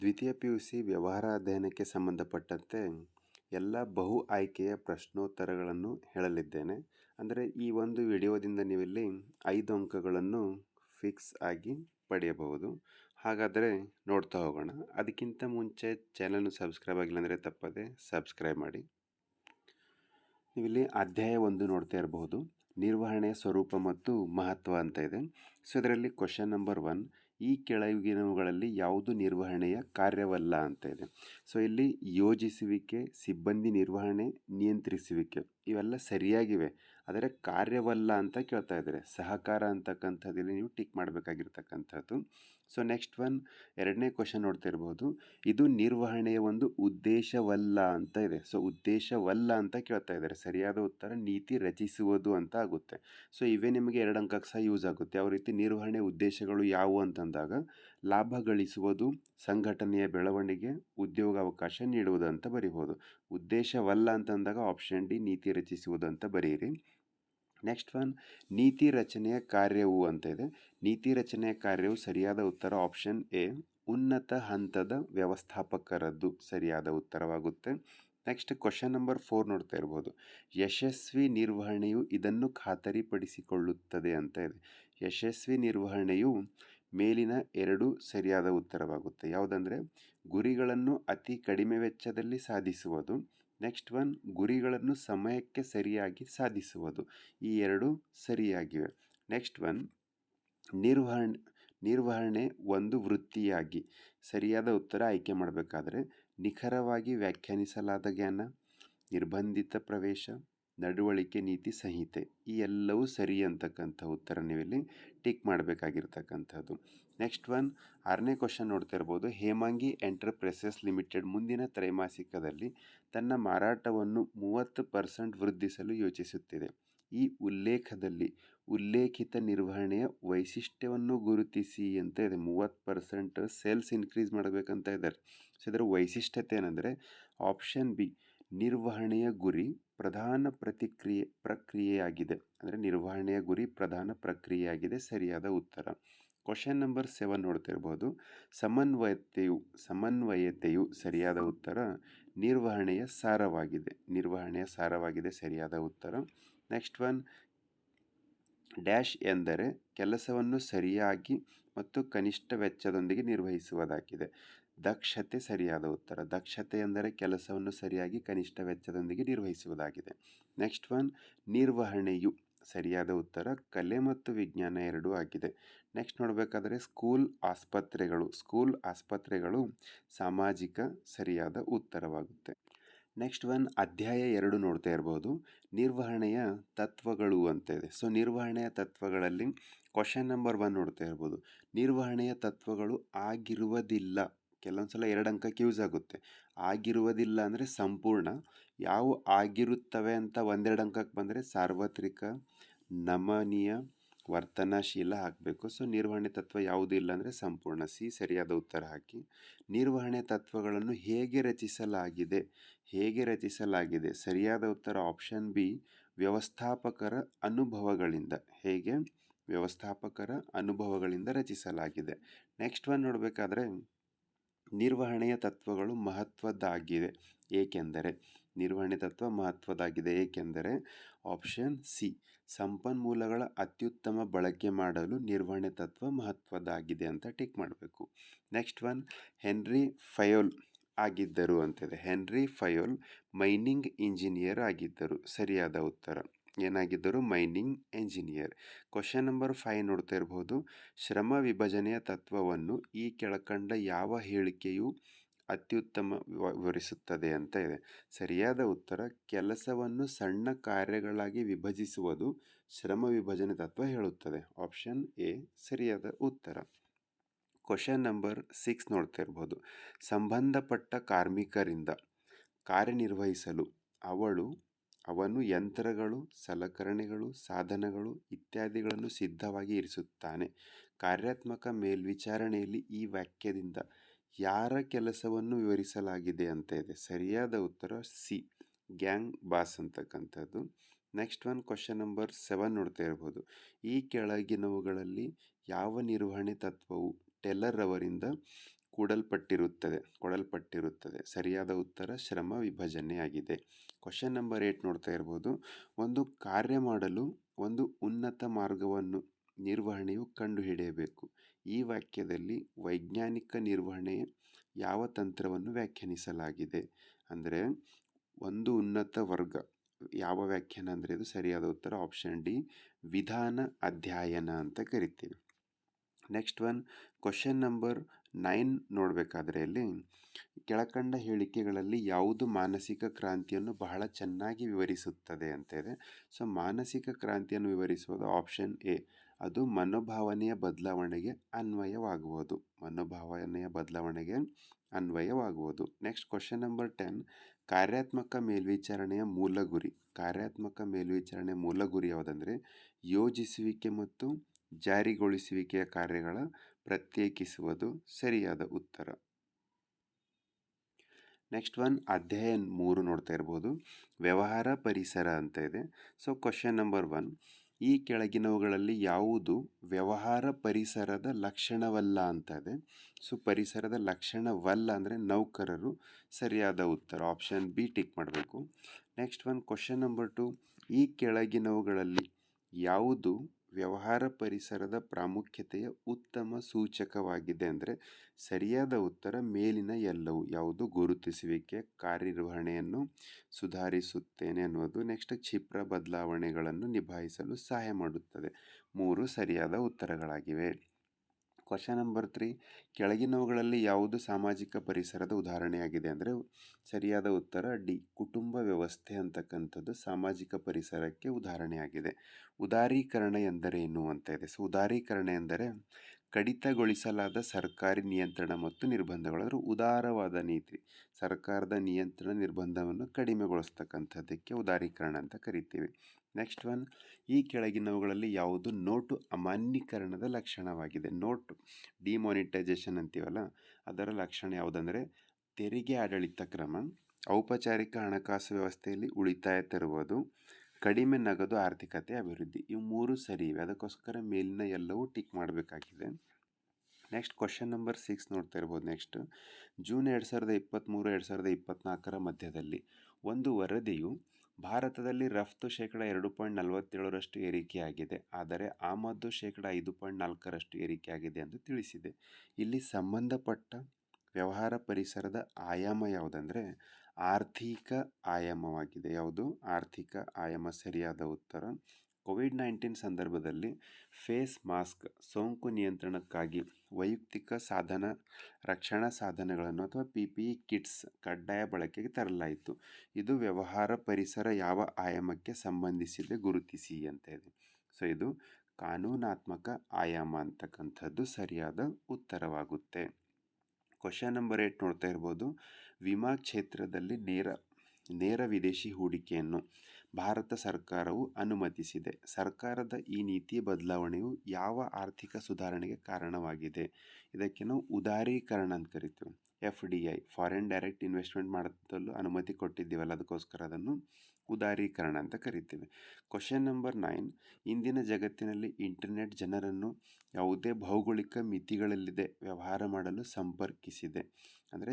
ದ್ವಿತೀಯ P U C ವ್ಯವಹಾರ ಅಧ್ಯಯನಕ್ಕೆ ಸಂಬಂಧಪಟ್ಟಂತೆ ಎಲ್ಲ ಬಹು ಆಯ್ಕೆಯ ಪ್ರಶ್ನೋತ್ತರಗಳನ್ನು ಹೇಳಲಿದ್ದೇನೆ. ಅಂದರೆ ಈ ಒಂದು ವಿಡಿಯೋದಿಂದ ನೀವಿಲ್ಲಿ ಐದು ಅಂಕಗಳನ್ನು ಫಿಕ್ಸ್ ಆಗಿ ಪಡೆಯಬಹುದು. ಹಾಗಾದರೆ ನೋಡ್ತಾ ಹೋಗೋಣ. ಅದಕ್ಕಿಂತ ಮುಂಚೆ ಚಾನಲ್ನು ಸಬ್ಸ್ಕ್ರೈಬ್ ಆಗಿಲ್ಲ ಅಂದರೆ ತಪ್ಪದೆ ಸಬ್ಸ್ಕ್ರೈಬ್ ಮಾಡಿ. ನೀವಿಲ್ಲಿ ಅಧ್ಯಾಯ ಒಂದು ನೋಡ್ತಾ ಇರಬಹುದು. ನಿರ್ವಹಣೆಯ ಸ್ವರೂಪ ಮತ್ತು ಮಹತ್ವ ಅಂತ ಇದೆ. ಸೊ, ಇದರಲ್ಲಿ ಕ್ವಶನ್ ನಂಬರ್ ಒನ್ ಈ ಕೆಳಗಿನವುಗಳಲ್ಲಿ ಯಾವುದು ನಿರ್ವಹಣೆಯ ಕಾರ್ಯವಲ್ಲ ಅಂತ ಇದೆ. ಸೊ ಇಲ್ಲಿ ಯೋಜಿಸುವಿಕೆ, ಸಿಬ್ಬಂದಿ ನಿರ್ವಹಣೆ, ನಿಯಂತ್ರಿಸುವಿಕೆ ಇವೆಲ್ಲ ಸರಿಯಾಗಿವೆ. ಆದರೆ ಕಾರ್ಯವಲ್ಲ ಅಂತ ಕೇಳ್ತಾ ಇದ್ದಾರೆ. ಸಹಕಾರ ಅಂತಕ್ಕಂಥದ್ದಲ್ಲಿ ನೀವು ಟಿಕ್ ಮಾಡಬೇಕಾಗಿರ್ತಕ್ಕಂಥದ್ದು. ಸೊ ನೆಕ್ಸ್ಟ್ ಒನ್ ಎರಡನೇ ಕ್ವಶನ್ ನೋಡ್ತಾ ಇರ್ಬೋದು. ಇದು ನಿರ್ವಹಣೆಯ ಒಂದು ಉದ್ದೇಶವಲ್ಲ ಅಂತ ಇದೆ. ಸೊ ಉದ್ದೇಶವಲ್ಲ ಅಂತ ಕೇಳ್ತಾ ಇದ್ದಾರೆ. ಸರಿಯಾದ ಉತ್ತರ, ನೀತಿ ರಚಿಸುವುದು ಅಂತ ಆಗುತ್ತೆ. ಸೊ ಇವೇ ನಿಮಗೆ ಎರಡು ಅಂಕಕ್ಕೆ ಸಹ ಯೂಸ್ ಆಗುತ್ತೆ. ಯಾವ ರೀತಿ ನಿರ್ವಹಣೆ ಉದ್ದೇಶಗಳು ಯಾವುವು ಅಂತಂದಾಗ, ಲಾಭ ಗಳಿಸುವುದು, ಸಂಘಟನೆಯ ಬೆಳವಣಿಗೆ, ಉದ್ಯೋಗ ಅವಕಾಶ ನೀಡುವುದು ಅಂತ ಬರಿಬೋದು. ಉದ್ದೇಶವಲ್ಲ ಅಂತಂದಾಗ ಆಪ್ಷನ್ ಡಿ ನೀತಿ ರಚಿಸುವುದು ಅಂತ ಬರೀರಿ. ನೆಕ್ಸ್ಟ್ ಒನ್ ನೀತಿ ರಚನೆಯ ಕಾರ್ಯವು ಅಂತ ಇದೆ. ನೀತಿ ರಚನೆಯ ಕಾರ್ಯವು ಸರಿಯಾದ ಉತ್ತರ ಆಪ್ಷನ್ ಎ ಉನ್ನತ ಹಂತದ ವ್ಯವಸ್ಥಾಪಕರದ್ದು ಸರಿಯಾದ ಉತ್ತರವಾಗುತ್ತೆ. ನೆಕ್ಸ್ಟ್ ಕ್ವಶನ್ ನಂಬರ್ ಫೋರ್ ನೋಡ್ತಾ ಇರ್ಬೋದು. ಯಶಸ್ವಿ ನಿರ್ವಹಣೆಯು ಇದನ್ನು ಖಾತರಿಪಡಿಸಿಕೊಳ್ಳುತ್ತದೆ ಅಂತ ಇದೆ. ಯಶಸ್ವಿ ನಿರ್ವಹಣೆಯು ಮೇಲಿನ ಎರಡು ಸರಿಯಾದ ಉತ್ತರವಾಗುತ್ತೆ. ಯಾವುದಂದರೆ, ಗುರಿಗಳನ್ನು ಅತಿ ಕಡಿಮೆ ವೆಚ್ಚದಲ್ಲಿ ಸಾಧಿಸುವುದು ನೆಕ್ಸ್ಟ್ ಒನ್ ಗುರಿಗಳನ್ನು ಸಮಯಕ್ಕೆ ಸರಿಯಾಗಿ ಸಾಧಿಸುವುದು. ಈ ಎರಡು ಸರಿಯಾಗಿವೆ. ನೆಕ್ಸ್ಟ್ ಒನ್ ನಿರ್ವಹಣೆ ನಿರ್ವಹಣೆ ಒಂದು ವೃತ್ತಿಯಾಗಿ. ಸರಿಯಾದ ಉತ್ತರ ಆಯ್ಕೆ ಮಾಡಬೇಕಾದ್ರೆ ನಿಖರವಾಗಿ ವ್ಯಾಖ್ಯಾನಿಸಲಾದ ಜ್ಞಾನ, ನಿರ್ಬಂಧಿತ ಪ್ರವೇಶ, ನಡವಳಿಕೆ ನೀತಿ ಸಂಹಿತೆ. ಈ ಎಲ್ಲವೂ ಸರಿ ಅಂತಕ್ಕಂಥ ಉತ್ತರ ನೀವಿಲ್ಲಿ ಟಿಕ್ ಮಾಡಬೇಕಾಗಿರ್ತಕ್ಕಂಥದ್ದು. ನೆಕ್ಸ್ಟ್ ಒನ್ ಆರನೇ ಕ್ವಶನ್ ನೋಡ್ತಾ ಇರ್ಬೋದು ಹೇಮಾಂಗಿ ಎಂಟರ್ಪ್ರೈಸಸ್ ಲಿಮಿಟೆಡ್ ಮುಂದಿನ ತ್ರೈಮಾಸಿಕದಲ್ಲಿ ತನ್ನ ಮಾರಾಟವನ್ನು ಮೂವತ್ತು ಪರ್ಸೆಂಟ್ ವೃದ್ಧಿಸಲು ಯೋಚಿಸುತ್ತಿದೆ. ಈ ಉಲ್ಲೇಖದಲ್ಲಿ ಉಲ್ಲೇಖಿತ ನಿರ್ವಹಣೆಯ ವೈಶಿಷ್ಟ್ಯವನ್ನು ಗುರುತಿಸಿ ಅಂತ ಇದೆ. ಮೂವತ್ತು ಪರ್ಸೆಂಟ್ ಸೇಲ್ಸ್ ಇನ್ಕ್ರೀಸ್ ಮಾಡಬೇಕಂತ ಇದ್ದಾರೆ. ಸೊ ಇದರ ವೈಶಿಷ್ಟ್ಯತೆ ಏನಂದರೆ ಆಪ್ಷನ್ ಬಿ ನಿರ್ವಹಣೆಯ ಗುರಿ ಪ್ರಧಾನ ಪ್ರತಿಕ್ರಿಯೆ ಪ್ರಕ್ರಿಯೆಯಾಗಿದೆ. ಅಂದರೆ ನಿರ್ವಹಣೆಯ ಗುರಿ ಪ್ರಧಾನ ಪ್ರಕ್ರಿಯೆಯಾಗಿದೆ, ಸರಿಯಾದ ಉತ್ತರ. ಕ್ವಶನ್ ನಂಬರ್ ಸೆವೆನ್ ನೋಡ್ತಾ ಇರ್ಬೋದು ಸಮನ್ವಯತೆಯು ಸಮನ್ವಯತೆಯು ಸರಿಯಾದ ಉತ್ತರ ನಿರ್ವಹಣೆಯ ಸಾರವಾಗಿದೆ. ನಿರ್ವಹಣೆಯ ಸಾರವಾಗಿದೆ, ಸರಿಯಾದ ಉತ್ತರ. ನೆಕ್ಸ್ಟ್ ಒನ್ ಡ್ಯಾಶ್ ಎಂದರೆ ಕೆಲಸವನ್ನು ಸರಿಯಾಗಿ ಮತ್ತು ಕನಿಷ್ಠ ವೆಚ್ಚದೊಂದಿಗೆ ನಿರ್ವಹಿಸುವುದಾಗಿದೆ. ದಕ್ಷತೆ ಸರಿಯಾದ ಉತ್ತರ. ದಕ್ಷತೆ ಎಂದರೆ ಕೆಲಸವನ್ನು ಸರಿಯಾಗಿ, ಕನಿಷ್ಠ ವೆಚ್ಚದೊಂದಿಗೆ ನಿರ್ವಹಿಸುವುದಾಗಿದೆ. ನೆಕ್ಸ್ಟ್ ಒನ್ ನಿರ್ವಹಣೆಯು ಸರಿಯಾದ ಉತ್ತರ. ಕಲೆ ಮತ್ತು ವಿಜ್ಞಾನ ಎರಡೂ ಆಗಿದೆ. ನೆಕ್ಸ್ಟ್ ನೋಡಬೇಕಾದ್ರೆ ಸ್ಕೂಲ್ ಆಸ್ಪತ್ರೆಗಳು. ಸ್ಕೂಲ್ ಆಸ್ಪತ್ರೆಗಳು ಸಾಮಾಜಿಕ ಸರಿಯಾದ ಉತ್ತರವಾಗುತ್ತೆ. ನೆಕ್ಸ್ಟ್ ಒನ್ ಅಧ್ಯಾಯ ಎರಡು ನೋಡ್ತಾ ಇರ್ಬೋದು. ನಿರ್ವಹಣೆಯ ತತ್ವಗಳು ಅಂತ ಇದೆ. ಸೊ ನಿರ್ವಹಣೆಯ ತತ್ವಗಳಲ್ಲಿ ಕ್ವಶನ್ ನಂಬರ್ ಒನ್ ನೋಡ್ತಾ ಇರ್ಬೋದು. ನಿರ್ವಹಣೆಯ ತತ್ವಗಳು ಆಗಿರುವುದಿಲ್ಲ. ಕೆಲವೊಂದು ಸಲ ಎರಡು ಅಂಕಕ್ಕೆ ಯೂಸ್ ಆಗುತ್ತೆ. ಆಗಿರುವುದಿಲ್ಲ ಅಂದರೆ ಸಂಪೂರ್ಣ. ಯಾವ ಆಗಿರುತ್ತವೆ ಅಂತ ಒಂದೆರಡು ಅಂಕಕ್ಕೆ ಬಂದರೆ ಸಾರ್ವತ್ರಿಕ, ನಮನೀಯ ವರ್ತನಾಶೀಲ ಹಾಕಬೇಕು. ಸೊ, ನಿರ್ವಹಣೆ ತತ್ವ ಯಾವುದೂ ಇಲ್ಲ ಅಂದರೆ ಸಂಪೂರ್ಣ ಸಿ, ಸರಿಯಾದ ಉತ್ತರ ಹಾಕಿ. ನಿರ್ವಹಣೆ ತತ್ವಗಳನ್ನು ಹೇಗೆ ರಚಿಸಲಾಗಿದೆ? ಹೇಗೆ ರಚಿಸಲಾಗಿದೆ? ಸರಿಯಾದ ಉತ್ತರ ಆಪ್ಷನ್ ಬಿ ವ್ಯವಸ್ಥಾಪಕರ ಅನುಭವಗಳಿಂದ. ಹೇಗೆ? ವ್ಯವಸ್ಥಾಪಕರ ಅನುಭವಗಳಿಂದ ರಚಿಸಲಾಗಿದೆ. ನೆಕ್ಸ್ಟ್ ಒನ್ ನೋಡಬೇಕಾದ್ರೆ ನಿರ್ವಹಣೆಯ ತತ್ವಗಳು ಮಹತ್ವದ್ದಾಗಿವೆ ಏಕೆಂದರೆ ನಿರ್ವಹಣೆ ತತ್ವ ಮಹತ್ವದ್ದಾಗಿದೆ ಏಕೆಂದರೆ ಆಪ್ಷನ್ ಸಿ ಸಂಪನ್ಮೂಲಗಳ ಅತ್ಯುತ್ತಮ ಬಳಕೆ ಮಾಡಲು ನಿರ್ವಹಣೆ ತತ್ವ ಮಹತ್ವದ್ದಾಗಿದೆ ಅಂತ ಟಿಕ್ ಮಾಡಬೇಕು. ನೆಕ್ಸ್ಟ್ ಒನ್, ಹೆನ್ರಿ ಫಯೋಲ್ ಆಗಿದ್ದರು ಅಂತಿದೆ. ಹೆನ್ರಿ ಫಯೋಲ್ ಮೈನಿಂಗ್ ಇಂಜಿನಿಯರ್ ಆಗಿದ್ದರು. ಸರಿಯಾದ ಉತ್ತರ. ಏನಾಗಿದ್ದರು? Mining engineer question number five ನೋಡ್ತಾ ಇರ್ಬೋದು. ಶ್ರಮ ವಿಭಜನೆಯ ತತ್ವವನ್ನು ಈ ಕೆಳಕಂಡ ಯಾವ ಹೇಳಿಕೆಯು ಅತ್ಯುತ್ತಮ ವಿವರಿಸುತ್ತದೆ ಅಂತ ಇದೆ. ಸರಿಯಾದ ಉತ್ತರ, ಕೆಲಸವನ್ನು ಸಣ್ಣ ಕಾರ್ಯಗಳಾಗಿ ವಿಭಜಿಸುವುದು ಶ್ರಮ ವಿಭಜನೆ ತತ್ವ ಹೇಳುತ್ತದೆ. ಆಪ್ಷನ್ ಎ ಸರಿಯಾದ ಉತ್ತರ. ಕ್ವಶನ್ ನಂಬರ್ ಸಿಕ್ಸ್ ನೋಡ್ತಾ ಇರ್ಬೋದು. ಸಂಬಂಧಪಟ್ಟ ಕಾರ್ಮಿಕರಿಂದ ಕಾರ್ಯನಿರ್ವಹಿಸಲು ಅವಳು, ಅವನು ಯಂತ್ರಗಳು, ಸಲಕರಣೆಗಳು, ಸಾಧನಗಳು ಇತ್ಯಾದಿಗಳನ್ನು ಸಿದ್ಧವಾಗಿ ಇರಿಸುತ್ತಾನೆ. ಕಾರ್ಯಾತ್ಮಕ ಮೇಲ್ವಿಚಾರಣೆಯಲ್ಲಿ ಈ ವಾಕ್ಯದಿಂದ ಯಾರ ಕೆಲಸವನ್ನು ವಿವರಿಸಲಾಗಿದೆ ಅಂತ ಇದೆ. ಸರಿಯಾದ ಉತ್ತರ ಸಿ. ಗ್ಯಾಂಗ್ ಬಾಸ್ ಅಂತಕ್ಕಂಥದ್ದು. Next one question number seven ನೋಡ್ತಾ ಇರ್ಬೋದು. ಈ ಕೆಳಗಿನವುಗಳಲ್ಲಿ ಯಾವ ನಿರ್ವಹಣೆ ತತ್ವವು ಟೆಲ್ಲರ್ ಅವರಿಂದ ಕೂಡಲ್ಪಟ್ಟಿರುತ್ತದೆ, ಕೊಡಲ್ಪಟ್ಟಿರುತ್ತದೆ? ಸರಿಯಾದ ಉತ್ತರ ಶ್ರಮ ವಿಭಜನೆಯಾಗಿದೆ ಕ್ವಶನ್ ನಂಬರ್ ಏಟ್ ನೋಡ್ತಾ ಇರ್ಬೋದು. ಒಂದು ಕಾರ್ಯ ಮಾಡಲು ಒಂದು ಉನ್ನತ ಮಾರ್ಗವನ್ನು ನಿರ್ವಹಣೆಯು ಕಂಡುಹಿಡಿಯಬೇಕು. ಈ ವಾಕ್ಯದಲ್ಲಿ ವೈಜ್ಞಾನಿಕ ನಿರ್ವಹಣೆ ಯಾವ ತಂತ್ರವನ್ನು ವ್ಯಾಖ್ಯಾನಿಸಲಾಗಿದೆ? ಅಂದರೆ ಒಂದು ಉನ್ನತ ವರ್ಗ ಯಾವ ವ್ಯಾಖ್ಯಾನ ಅಂದರೆ ಇದು ಸರಿಯಾದ ಉತ್ತರ ಆಪ್ಷನ್ ಡಿ ವಿಧಾನ ಅಧ್ಯಯನ ಅಂತ ಕರಿತೀವಿ. Next one question number nine ನೋಡಬೇಕಾದ್ರೆ ಇಲ್ಲಿ ಕೆಳಕಂಡ ಹೇಳಿಕೆಗಳಲ್ಲಿ ಯಾವುದು ಮಾನಸಿಕ ಕ್ರಾಂತಿಯನ್ನು ಬಹಳ ಚೆನ್ನಾಗಿ ವಿವರಿಸುತ್ತದೆ ಅಂತ ಇದೆ. ಸೊ ಮಾನಸಿಕ ಕ್ರಾಂತಿಯನ್ನು ವಿವರಿಸುವುದು ಆಪ್ಷನ್ ಎ ಅದು ಮನೋಭಾವನೆಯ ಬದಲಾವಣೆಗೆ ಅನ್ವಯವಾಗುವುದು. ಮನೋಭಾವನೆಯ ಬದಲಾವಣೆಗೆ ಅನ್ವಯವಾಗುವುದು. ನೆಕ್ಸ್ಟ್ ಕ್ವಶನ್ ನಂಬರ್ ಟೆನ್ ಕಾರ್ಯಾತ್ಮಕ ಮೇಲ್ವಿಚಾರಣೆಯ ಮೂಲ ಗುರಿ ಕಾರ್ಯಾತ್ಮಕ ಮೇಲ್ವಿಚಾರಣೆಯ ಮೂಲ ಗುರಿ ಯಾವುದಂದರೆ, ಯೋಜಿಸುವಿಕೆ ಮತ್ತು ಜಾರಿಗೊಳಿಸುವಿಕೆಯ ಕಾರ್ಯಗಳ ಪ್ರತ್ಯೇಕಿಸುವುದು ಸರಿಯಾದ ಉತ್ತರ. ನೆಕ್ಸ್ಟ್ ಒನ್ ಅಧ್ಯಾಯ ಮೂರು ನೋಡ್ತಾ ಇರ್ಬೋದು. ವ್ಯವಹಾರ ಪರಿಸರ ಅಂತ ಇದೆ. ಸೊ ಕ್ವಶನ್ ನಂಬರ್ ಒನ್ ಈ ಕೆಳಗಿನವುಗಳಲ್ಲಿ ಯಾವುದು ವ್ಯವಹಾರ ಪರಿಸರದ ಲಕ್ಷಣವಲ್ಲ ಅಂತ ಇದೆ ಸೊ, ಪರಿಸರದ ಲಕ್ಷಣವಲ್ಲ ಅಂದರೆ ನೌಕರರು ಸರಿಯಾದ ಉತ್ತರ ಆಪ್ಷನ್ ಬಿ ಟಿಕ್ ಮಾಡಬೇಕು. Next one question number two ಈ ಕೆಳಗಿನವುಗಳಲ್ಲಿ ಯಾವುದು ವ್ಯವಹಾರ ಪರಿಸರದ ಪ್ರಾಮುಖ್ಯತೆಯ ಉತ್ತಮ ಸೂಚಕವಾಗಿದೆ ಅಂದರೆ ಸರಿಯಾದ ಉತ್ತರ ಮೇಲಿನ ಎಲ್ಲವು. ಯಾವುದು? ಗುರುತಿಸುವಿಕೆ, ಕಾರ್ಯನಿರ್ವಹಣೆಯನ್ನು ಸುಧಾರಿಸುತ್ತೇನೆ ಅನ್ನೋದು ನೆಕ್ಸ್ಟ್ ಕ್ಷಿಪ್ರ ಬದಲಾವಣೆಗಳನ್ನು ನಿಭಾಯಿಸಲು ಸಹಾಯ ಮಾಡುತ್ತದೆ. ಮೂರು ಸರಿಯಾದ ಉತ್ತರಗಳಾಗಿವೆ. ಕ್ವಶನ್ ನಂಬರ್ ತ್ರೀ ಕೆಳಗಿನವುಗಳಲ್ಲಿ ಯಾವುದು ಸಾಮಾಜಿಕ ಪರಿಸರದ ಉದಾಹರಣೆಯಾಗಿದೆ ಅಂದರೆ ಸರಿಯಾದ ಉತ್ತರ ಡಿ, ಕುಟುಂಬ ವ್ಯವಸ್ಥೆ ಅಂತಕ್ಕಂಥದ್ದು ಸಾಮಾಜಿಕ ಪರಿಸರಕ್ಕೆ ಉದಾಹರಣೆಯಾಗಿದೆ. ಉದಾರೀಕರಣ ಎಂದರೇನು ಅಂತ ಇದೆ. ಸೊ ಉದಾರೀಕರಣ ಎಂದರೆ ಕಡಿತಗೊಳಿಸಲಾದ ಸರ್ಕಾರಿ ನಿಯಂತ್ರಣ ಮತ್ತು ನಿರ್ಬಂಧಗಳು. ಉದಾರವಾದ ನೀತಿ, ಸರ್ಕಾರದ ನಿಯಂತ್ರಣ ನಿರ್ಬಂಧವನ್ನು ಕಡಿಮೆಗೊಳಿಸ್ತಕ್ಕಂಥದ್ದಕ್ಕೆ ಉದಾರೀಕರಣ ಅಂತ ಕರಿತೀವಿ. ನೆಕ್ಸ್ಟ್ ಒನ್ ಈ ಕೆಳಗಿನವುಗಳಲ್ಲಿ ಯಾವುದು ನೋಟು ಅಮಾನ್ಯೀಕರಣದ ಲಕ್ಷಣವಾಗಿದೆ. ನೋಟು ಡಿಮಾನಿಟೈಸೇಷನ್ ಅಂತೀವಲ್ಲ, ಅದರ ಲಕ್ಷಣ ಯಾವುದಂದರೆ, ತೆರಿಗೆ ಆಡಳಿತ ಕ್ರಮ, ಔಪಚಾರಿಕ ಹಣಕಾಸು ವ್ಯವಸ್ಥೆಯಲ್ಲಿ ಉಳಿತಾಯ ತರುವುದು, ಕಡಿಮೆ ನಗದು ಆರ್ಥಿಕತೆ ಅಭಿವೃದ್ಧಿ, ಇವು ಮೂರು ಸರಿ ಇವೆ. ಅದಕ್ಕೋಸ್ಕರ ಮೇಲಿನ ಎಲ್ಲವೂ ಟಿಕ್ ಮಾಡಬೇಕಾಗಿದೆ. ನೆಕ್ಸ್ಟ್ ಕ್ವಶನ್ ನಂಬರ್ ಸಿಕ್ಸ್ ನೋಡ್ತಾ ಇರ್ಬೋದು. ನೆಕ್ಸ್ಟ್ ಜೂನ್ ಎರಡು ಸಾವಿರದ ಇಪ್ಪತ್ತ್ಮೂರು ಎರಡು ಸಾವಿರದ ಇಪ್ಪತ್ತ್ನಾಲ್ಕರ ಮಧ್ಯದಲ್ಲಿ ಒಂದು ವರದಿಯು ಭಾರತದಲ್ಲಿ ರಫ್ತು ಶೇಕಡ ಎರಡು ಪಾಯಿಂಟ್ ನಲವತ್ತೇಳರಷ್ಟು ಏರಿಕೆಯಾಗಿದೆ. ಆದರೆ ಆಮದು ಶೇಕಡ ಐದು ಪಾಯಿಂಟ್ ನಾಲ್ಕರಷ್ಟು ಏರಿಕೆಯಾಗಿದೆ ಎಂದು ತಿಳಿಸಿದೆ. ಇಲ್ಲಿ ಸಂಬಂಧಪಟ್ಟ ವ್ಯವಹಾರ ಪರಿಸರದ ಆಯಾಮ ಯಾವುದಂದರೆ ಆರ್ಥಿಕ ಆಯಾಮವಾಗಿದೆ. ಯಾವುದು? ಆರ್ಥಿಕ ಆಯಾಮ ಸರಿಯಾದ ಉತ್ತರ ಕೋವಿಡ್ ನೈನ್ಟೀನ್ ಸಂದರ್ಭದಲ್ಲಿ ಫೇಸ್ ಮಾಸ್ಕ್, ಸೋಂಕು ನಿಯಂತ್ರಣಕ್ಕಾಗಿ ವೈಯಕ್ತಿಕ ಸಾಧನ, ರಕ್ಷಣಾ ಸಾಧನಗಳನ್ನು ಅಥವಾ ಪಿ ಪಿ ಇ ಕಿಟ್ಸ್ ಕಡ್ಡಾಯ ಬಳಕೆಗೆ ತರಲಾಯಿತು. ಇದು ವ್ಯವಹಾರ ಪರಿಸರ ಯಾವ ಆಯಾಮಕ್ಕೆ ಸಂಬಂಧಿಸಿದೆ ಗುರುತಿಸಿ ಅಂತ ಇದೆ. ಸೊ, ಇದು ಕಾನೂನಾತ್ಮಕ ಆಯಾಮ ಅಂತಕ್ಕಂಥದ್ದು ಸರಿಯಾದ ಉತ್ತರವಾಗುತ್ತೆ. ಕ್ವಶನ್ ನಂಬರ್ ಏಟ್ ನೋಡ್ತಾ ಇರ್ಬೋದು. ವಿಮಾ ಕ್ಷೇತ್ರದಲ್ಲಿ ನೇರ ನೇರ ವಿದೇಶಿ ಹೂಡಿಕೆಯನ್ನು ಭಾರತ ಸರ್ಕಾರವು ಅನುಮತಿಸಿದೆ. ಸರ್ಕಾರದ ಈ ನೀತಿ ಬದಲಾವಣೆಯು ಯಾವ ಆರ್ಥಿಕ ಸುಧಾರಣೆಗೆ ಕಾರಣವಾಗಿದೆ? ಇದಕ್ಕೆ ನಾವು ಉದಾರೀಕರಣ ಅಂತ ಕರಿತೀವಿ. F D I foreign direct investment ಮಾಡೋದಲ್ಲೂ ಅನುಮತಿ ಕೊಟ್ಟಿದ್ದೀವಲ್ಲ, ಅದಕ್ಕೋಸ್ಕರ ಅದನ್ನು ಉದಾರೀಕರಣ ಅಂತ ಕರಿತೀವಿ. ಕ್ವಶನ್ ನಂಬರ್ ನೈನ್ ಇಂದಿನ ಜಗತ್ತಿನಲ್ಲಿ ಇಂಟರ್ನೆಟ್ ಜನರನ್ನು ಯಾವುದೇ ಭೌಗೋಳಿಕ ಮಿತಿಗಳಲ್ಲಿದೆ ವ್ಯವಹಾರ ಮಾಡಲು ಸಂಪರ್ಕಿಸಿದೆ. ಅಂದರೆ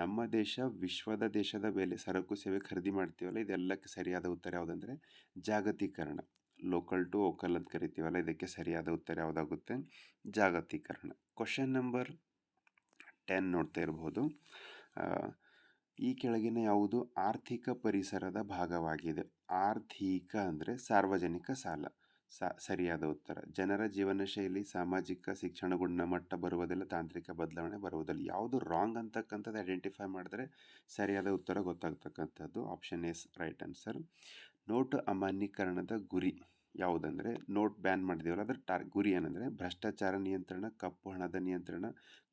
ನಮ್ಮ ದೇಶ ವಿಶ್ವದ ದೇಶದ ಬೆಲೆ ಸರಕು ಸೇವೆ ಖರೀದಿ ಮಾಡ್ತೀವಲ್ಲ, ಇದೆಲ್ಲಕ್ಕೆ ಸರಿಯಾದ ಉತ್ತರ ಯಾವುದಂದರೆ ಜಾಗತೀಕರಣ. ಲೋಕಲ್ ಟು ಓಕಲ್ ಅಂತ ಕರಿತೀವಲ್ಲ, ಇದಕ್ಕೆ ಸರಿಯಾದ ಉತ್ತರ ಯಾವುದಾಗುತ್ತೆ? ಜಾಗತೀಕರಣ. ಕ್ವಶನ್ ನಂಬರ್ ಟೆನ್ ನೋಡ್ತಾ ಇರ್ಬೋದು. ಈ ಕೆಳಗಿನ ಯಾವುದು ಆರ್ಥಿಕ ಪರಿಸರದ ಭಾಗವಾಗಿದೆ. ಆರ್ಥಿಕ ಅಂದರೆ ಸಾರ್ವಜನಿಕ ಸಾಲ. ಸರಿಯಾದ ಉತ್ತರ. ಜನರ ಜೀವನ ಶೈಲಿ ಸಾಮಾಜಿಕ ಶಿಕ್ಷಣ ಗುಣಮಟ್ಟ ಬರುವುದಿಲ್ಲ, ತಾಂತ್ರಿಕ ಬದಲಾವಣೆ ಬರುವುದಿಲ್ಲ. ಯಾವುದು ರಾಂಗ್ ಅಂತಕ್ಕಂಥದ್ದು ಐಡೆಂಟಿಫೈ ಮಾಡಿದ್ರೆ ಸರಿಯಾದ ಉತ್ತರ ಗೊತ್ತಾಗ್ತಕ್ಕಂಥದ್ದು. Option is right answer note ಅಮಾನ್ಯೀಕರಣದ ಗುರಿ ಯಾವುದಂದರೆ ನೋಟ್ ಬ್ಯಾನ್ ಮಾಡಿದೀವಲ್ಲ, ಅದರ ಟಾರ್ ಗುರಿ ಏನಂದರೆ ಭ್ರಷ್ಟಾಚಾರ ನಿಯಂತ್ರಣ, ಕಪ್ಪು ಹಣದ ನಿಯಂತ್ರಣ,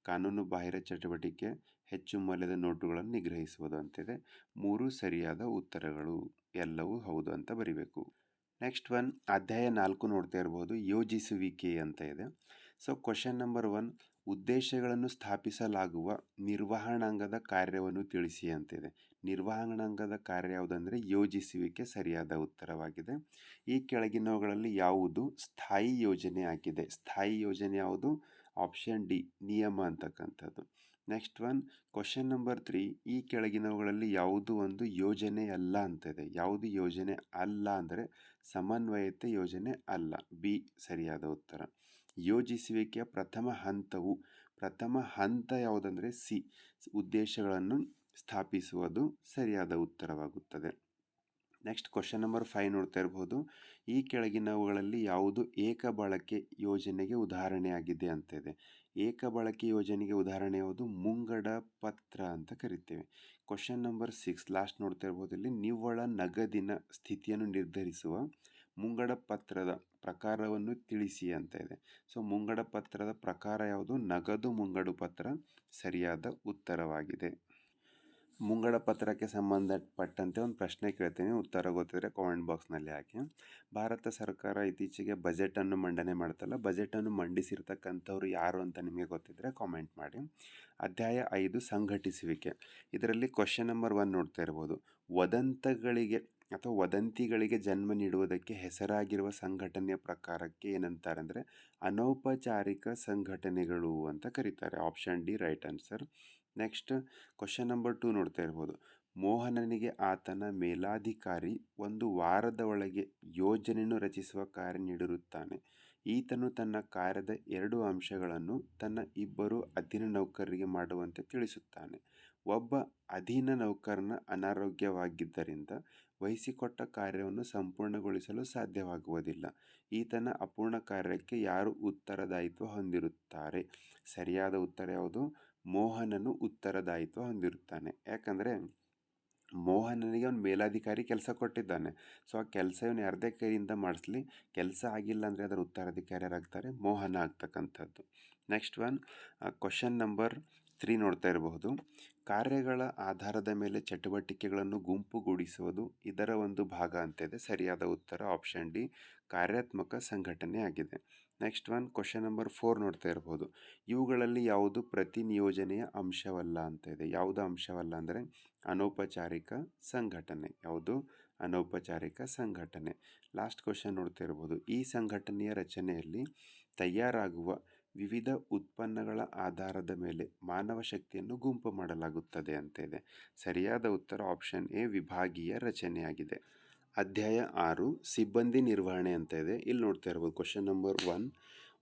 ಕಾನೂನು ಬಾಹಿರ ಚಟುವಟಿಕೆ ಹೆಚ್ಚು ಮೌಲ್ಯದ ನೋಟುಗಳನ್ನು ನಿಗ್ರಹಿಸುವುದು ಅಂತಿದೆ. ಮೂರು ಸರಿಯಾದ ಉತ್ತರಗಳು ಎಲ್ಲವೂ ಹೌದು ಅಂತ ಬರಿಬೇಕು. ನೆಕ್ಸ್ಟ್ ಒನ್, ಅಧ್ಯಾಯ ನಾಲ್ಕು ನೋಡ್ತಾ ಇರ್ಬೋದು. ಯೋಜಿಸುವಿಕೆ ಅಂತ ಇದೆ. ಸೊ, ಕ್ವಶನ್ ನಂಬರ್ ಒನ್, ಉದ್ದೇಶಗಳನ್ನು ಸ್ಥಾಪಿಸಲಾಗುವ ನಿರ್ವಹಣಾಂಗದ ಕಾರ್ಯವನ್ನು ತಿಳಿಸಿ ಅಂತಿದೆ. ನಿರ್ವಹಣಾಂಗದ ಕಾರ್ಯ ಯಾವುದಂದರೆ ಯೋಜಿಸುವಿಕೆ ಸರಿಯಾದ ಉತ್ತರವಾಗಿದೆ. ಈ ಕೆಳಗಿನವುಗಳಲ್ಲಿ ಯಾವುದು? ಸ್ಥಾಯಿ ಯೋಜನೆ ಆಗಿದೆ. ಸ್ಥಾಯಿ ಯೋಜನೆ ಯಾವುದು? ಆಪ್ಷನ್ ಡಿ, ನಿಯಮ ಅಂತಕ್ಕಂಥದ್ದು. Next one, question number three, ಈ ಕೆಳಗಿನವುಗಳಲ್ಲಿ ಯಾವುದು ಒಂದು ಯೋಜನೆ ಅಲ್ಲ ಅಂತ ಇದೆ ಯಾವುದು ಯೋಜನೆ ಅಲ್ಲ ಅಂದರೆ ಸಮನ್ವಯತೆ ಯೋಜನೆ ಅಲ್ಲ. ಬಿ, ಸರಿಯಾದ ಉತ್ತರ. ಯೋಜಿಸುವಿಕೆಯ ಪ್ರಥಮ ಹಂತವು, ಪ್ರಥಮ ಹಂತ ಯಾವುದಂದರೆ ಸಿ, ಉದ್ದೇಶಗಳನ್ನು ಸ್ಥಾಪಿಸುವುದು ಸರಿಯಾದ ಉತ್ತರವಾಗುತ್ತದೆ. ನೆಕ್ಸ್ಟ್ ಕ್ವಶನ್ ನಂಬರ್ ಫೈವ್ ನೋಡ್ತಾ ಇರ್ಬೋದು. ಈ ಕೆಳಗಿನವುಗಳಲ್ಲಿ ಯಾವುದು ಏಕ ಬಳಕೆ ಯೋಜನೆಗೆ ಉದಾಹರಣೆಯಾಗಿದೆ ಅಂತ ಇದೆ ಏಕ ಬಳಕೆ ಯೋಜನೆಗೆ ಉದಾಹರಣೆ ಯಾವುದು? ಮುಂಗಡ ಪತ್ರ ಅಂತ ಕರಿತೇವೆ. ಕ್ವಶನ್ ನಂಬರ್ ಸಿಕ್ಸ್ ಲಾಸ್ಟ್ ನೋಡ್ತಾ ಇರ್ಬೋದು. ಇಲ್ಲಿ ನಿವ್ವಳ ನಗದಿನ ಸ್ಥಿತಿಯನ್ನು ನಿರ್ಧರಿಸುವ ಮುಂಗಡ ಪತ್ರದ ಪ್ರಕಾರವನ್ನು ತಿಳಿಸಿ ಅಂತ ಇದೆ. ಸೊ ಮುಂಗಡ ಪತ್ರದ ಪ್ರಕಾರ ಯಾವುದು? ನಗದು ಮುಂಗಡ ಪತ್ರ ಸರಿಯಾದ ಉತ್ತರವಾಗಿದೆ. ಮುಂಗಡ ಪತ್ರಕ್ಕೆ ಸಂಬಂಧಪಟ್ಟಂತೆ ಒಂದು ಪ್ರಶ್ನೆ ಕೇಳ್ತೀನಿ. ಉತ್ತರ ಗೊತ್ತಿದ್ರೆ ಕಾಮೆಂಟ್ ಬಾಕ್ಸ್ನಲ್ಲಿ ಹಾಕಿ. ಭಾರತ ಸರ್ಕಾರ ಇತ್ತೀಚೆಗೆ ಬಜೆಟನ್ನು ಮಂಡನೆ ಮಾಡ್ತಲ್ಲ ಬಜೆಟನ್ನು ಮಂಡಿಸಿರ್ತಕ್ಕಂಥವ್ರು ಯಾರು ಅಂತ ನಿಮಗೆ ಗೊತ್ತಿದ್ದರೆ ಕಾಮೆಂಟ್ ಮಾಡಿ. ಅಧ್ಯಾಯ ಐದು, ಸಂಘಟಿಸುವಿಕೆ. ಇದರಲ್ಲಿ ಕ್ವಶನ್ ನಂಬರ್ ಒನ್ ನೋಡ್ತಾ ಇರ್ಬೋದು. ವದಂತಗಳಿಗೆ ಅಥವಾ ವದಂತಿಗಳಿಗೆ ಜನ್ಮ ನೀಡುವುದಕ್ಕೆ ಹೆಸರಾಗಿರುವ ಸಂಘಟನೆಯ ಪ್ರಕಾರಕ್ಕೆ ಏನಂತಾರೆ ಅಂದರೆ, ಅನೌಪಚಾರಿಕ ಸಂಘಟನೆಗಳು ಅಂತ ಕರೀತಾರೆ. Option D right answer next question number two ನೋಡ್ತಾ ಇರ್ಬೋದು. ಮೋಹನನಿಗೆ ಆತನ ಮೇಲಾಧಿಕಾರಿ ಒಂದು ವಾರದ ಒಳಗೆ ಯೋಜನೆಯನ್ನು ರಚಿಸುವ ಕಾರ್ಯ ನೀಡಿರುತ್ತಾನೆ. ಈತನು ತನ್ನ ಕಾರ್ಯದ ಎರಡು ಅಂಶಗಳನ್ನು ತನ್ನ ಇಬ್ಬರು ಅಧೀನ ನೌಕರರಿಗೆ ಮಾಡುವಂತೆ ತಿಳಿಸುತ್ತಾನೆ. ಒಬ್ಬ ಅಧೀನ ನೌಕರನ ಅನಾರೋಗ್ಯವಾಗಿದ್ದರಿಂದ ವಹಿಸಿಕೊಟ್ಟ ಕಾರ್ಯವನ್ನು ಸಂಪೂರ್ಣಗೊಳಿಸಲು ಸಾಧ್ಯವಾಗುವುದಿಲ್ಲ. ಈತನ ಅಪೂರ್ಣ ಕಾರ್ಯಕ್ಕೆ ಯಾರು ಉತ್ತರದಾಯಿತ್ವ ಹೊಂದಿರುತ್ತಾರೆ? ಸರಿಯಾದ ಉತ್ತರ ಯಾವುದು? ಮೋಹನನು ಉತ್ತರದಾಯಿತ್ವ ಹೊಂದಿರುತ್ತಾನೆ. ಯಾಕಂದರೆ ಮೋಹನನಿಗೆ ಅವನು ಮೇಲಾಧಿಕಾರಿ ಕೆಲಸ ಕೊಟ್ಟಿದ್ದಾನೆ. ಸೊ ಆ ಕೆಲಸ ಇವನು ಯಾರದೇ ಕೈಯಿಂದ ಮಾಡಿಸ್ಲಿ, ಕೆಲಸ ಆಗಿಲ್ಲ ಅಂದರೆ ಅದರ ಉತ್ತರಾಧಿಕಾರಿ ಯಾರಾಗ್ತಾರೆ ಮೋಹನ ಆಗ್ತಕ್ಕಂಥದ್ದು. Next one question number three ನೋಡ್ತಾ ಇರಬಹುದು. ಕಾರ್ಯಗಳ ಆಧಾರದ ಮೇಲೆ ಚಟುವಟಿಕೆಗಳನ್ನು ಗುಂಪುಗೂಡಿಸುವುದು ಇದರ ಒಂದು ಭಾಗ ಅಂತ ಇದೆ ಸರಿಯಾದ ಉತ್ತರ ಆಪ್ಷನ್ ಡಿ, ಕಾರ್ಯಾತ್ಮಕ ಸಂಘಟನೆ ಆಗಿದೆ. Next one, question number four ನೋಡ್ತಾ ಇರ್ಬೋದು ಇವುಗಳಲ್ಲಿ ಯಾವುದು ಪ್ರತಿ ನಿಯೋಜನೆಯ ಅಂಶವಲ್ಲ ಅಂತ ಇದೆ ಯಾವುದು ಅಂಶವಲ್ಲ ಅಂದರೆ ಅನೌಪಚಾರಿಕ ಸಂಘಟನೆ. ಯಾವುದು? ಅನೌಪಚಾರಿಕ ಸಂಘಟನೆ. ಲಾಸ್ಟ್ ಕ್ವಶನ್ ನೋಡ್ತಾ ಇರ್ಬೋದು ಈ ಸಂಘಟನೆಯ ರಚನೆಯಲ್ಲಿ ತಯಾರಾಗುವ ವಿವಿಧ ಉತ್ಪನ್ನಗಳ ಆಧಾರದ ಮೇಲೆ ಮಾನವ ಶಕ್ತಿಯನ್ನು ಗುಂಪು ಮಾಡಲಾಗುತ್ತದೆ ಅಂತ ಇದೆ ಸರಿಯಾದ ಉತ್ತರ ಆಪ್ಷನ್ ಎ, ವಿಭಾಗೀಯ ರಚನೆಯಾಗಿದೆ. ಅಧ್ಯಾಯ ಆರು, ಸಿಬ್ಬಂದಿ ನಿರ್ವಹಣೆ ಅಂತ ಇದೆ. ಇಲ್ಲಿ ನೋಡ್ತಾ ಇರ್ಬೋದು ಕ್ವಶನ್ ನಂಬರ್ ಒನ್